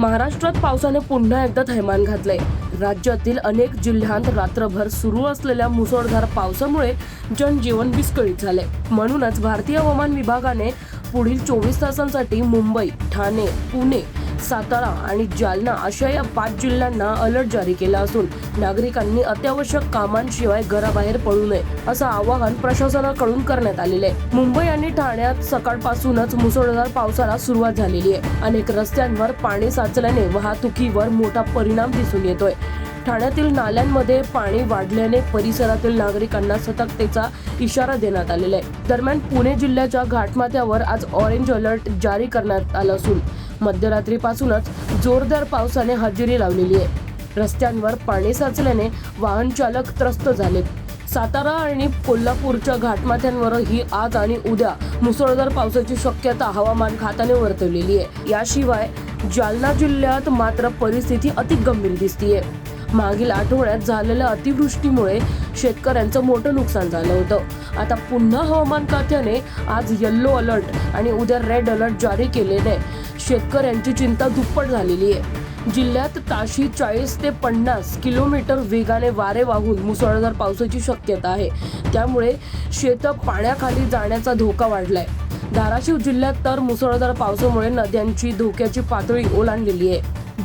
महाराष्ट्रात पावसाने पुन्हा एकदा थैमान घातलंय. राज्यातील अनेक जिल्ह्यांत रात्रभर सुरू असलेल्या मुसळधार पावसामुळे जनजीवन विस्कळीत झाले म्हणूनच भारतीय हवामान विभागाने पुढील चोवीस तासांसाठी मुंबई ठाणे पुणे सातारा आणि जालना अशा या पाच जिल्ह्यांना अलर्ट जारी केला असून नागरिकांनी अत्यावश्यक कामांशिवाय घराबाहेर पडू नये असं आवाहन प्रशासनाकडून करण्यात आलेले आहे. मुंबई आणि ठाण्यात सकाळपासूनच मुसळधार पावसाला सुरुवात झालेली आहे. अनेक रस्त्यांवर पाणी साचल्याने वाहतुकीवर मोठा परिणाम दिसून येतोय. ठाण्यातील नाल्यांमध्ये पाणी वाढल्याने परिसरातील नागरिकांना सतर्कतेचा इशारा देण्यात आलेला आहे. दरम्यान पुणे जिल्ह्याच्या घाटमाथ्यावर आज ऑरेंज अलर्ट जारी करण्यात आला असून मध्यरात्रीपासूनच जोरदार पावसाने हजेरी लावलेली आहे. रस्त्यांवर पाणी साचल्याने वाहन चालक त्रस्त झालेत सातारा आणि कोल्हापूरच्या घाटमाथ्यांवरही आज आणि उद्या मुसळधार पावसाची शक्यता हवामान खात्याने वर्तवलेली आहे. याशिवाय जालना जिल्ह्यात मात्र परिस्थिती अति गंभीर दिसतीये. मागील आठवड्यात झालेल्या अतिवृष्टीमुळे शेतकऱ्यांचं मोठं नुकसान झालं होतं. आता पुन्हा हवामान खात्याने आज येल्लो अलर्ट आणि उद्या रेड अलर्ट जारी केलेले शेतकऱ्यांची चिंता दुप्पट झालेली आहे. जिल्ह्यात ताशी चाळीस ते पन्नास किलोमीटर वेगाने वारे वाहून मुसळधार पावसाची शक्यता आहे. त्यामुळे शेतं पाण्याखाली जाण्याचा धोका वाढलाय. धाराशिव जिल्ह्यात तर मुसळधार पावसामुळे नद्यांची धोक्याची पातळी ओलांडलेली आहे.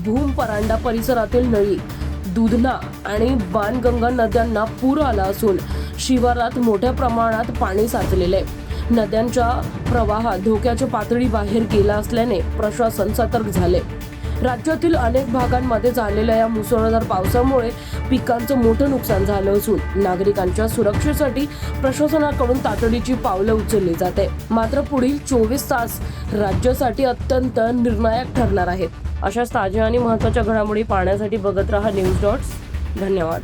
भूम परांडा परिसरातील नळी दुधना आणि बाणगंगा नद्यांना पूर आला असून शिवारात मोठ्या प्रमाणात पाणी साचलेलं आहे. नद्यांच्या प्रवाहात धोक्याच्या पातळी बाहेर गेला असल्याने प्रशासन सतर्क झाले. राज्यातील अनेक भागांमध्ये झालेल्या या मुसळधार पावसामुळे पिकांचं मोठं नुकसान झालं असून नागरिकांच्या सुरक्षेसाठी प्रशासनाकडून तातडीची पावलं उचलली जाते. मात्र पुढील चोवीस तास राज्यासाठी अत्यंत निर्णायक ठरणार आहेत. अशाच ताज्या आणि महत्त्वाच्या घडामोडी पाहण्यासाठी बघत रहा न्यूज डॉट्स. धन्यवाद.